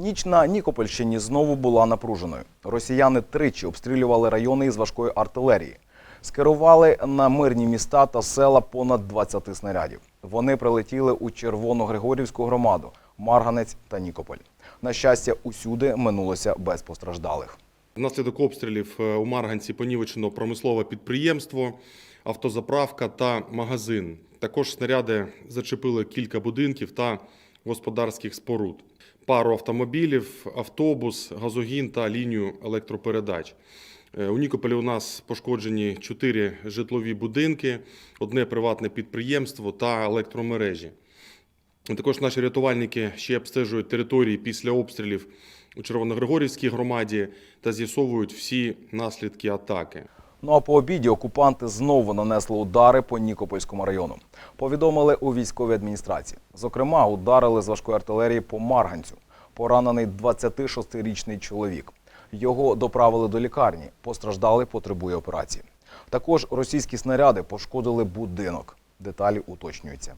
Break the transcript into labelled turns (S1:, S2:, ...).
S1: Ніч на Нікопольщині знову була напруженою. Росіяни тричі обстрілювали райони із важкої артилерії. Скерували на мирні міста та села понад 20 снарядів. Вони прилетіли у Червоногригорівську громаду, Марганець та Нікополь. На щастя, усюди минулося без постраждалих.
S2: Внаслідок обстрілів е, у Марганці понівечено промислове підприємство, автозаправка та магазин. Також снаряди зачепили кілька будинків та господарських споруд, пару автомобілів, автобус, газогін та лінію електропередач. Е, У Нікополі у нас пошкоджені чотири житлові будинки, одне приватне підприємство та електромережі. Також наші рятувальники ще обстежують території після обстрілів у Червоногригорівській громаді та з'ясовують всі наслідки атаки.
S1: Ну а по обіді окупанти знову нанесли удари по Нікопольському району. Повідомили у військовій адміністрації. Зокрема, ударили з важкої артилерії по Марганцю. Поранений 26-річний чоловік. Його доправили до лікарні. Постраждали, потребує операції. Також російські снаряди пошкодили будинок. Деталі уточнюються.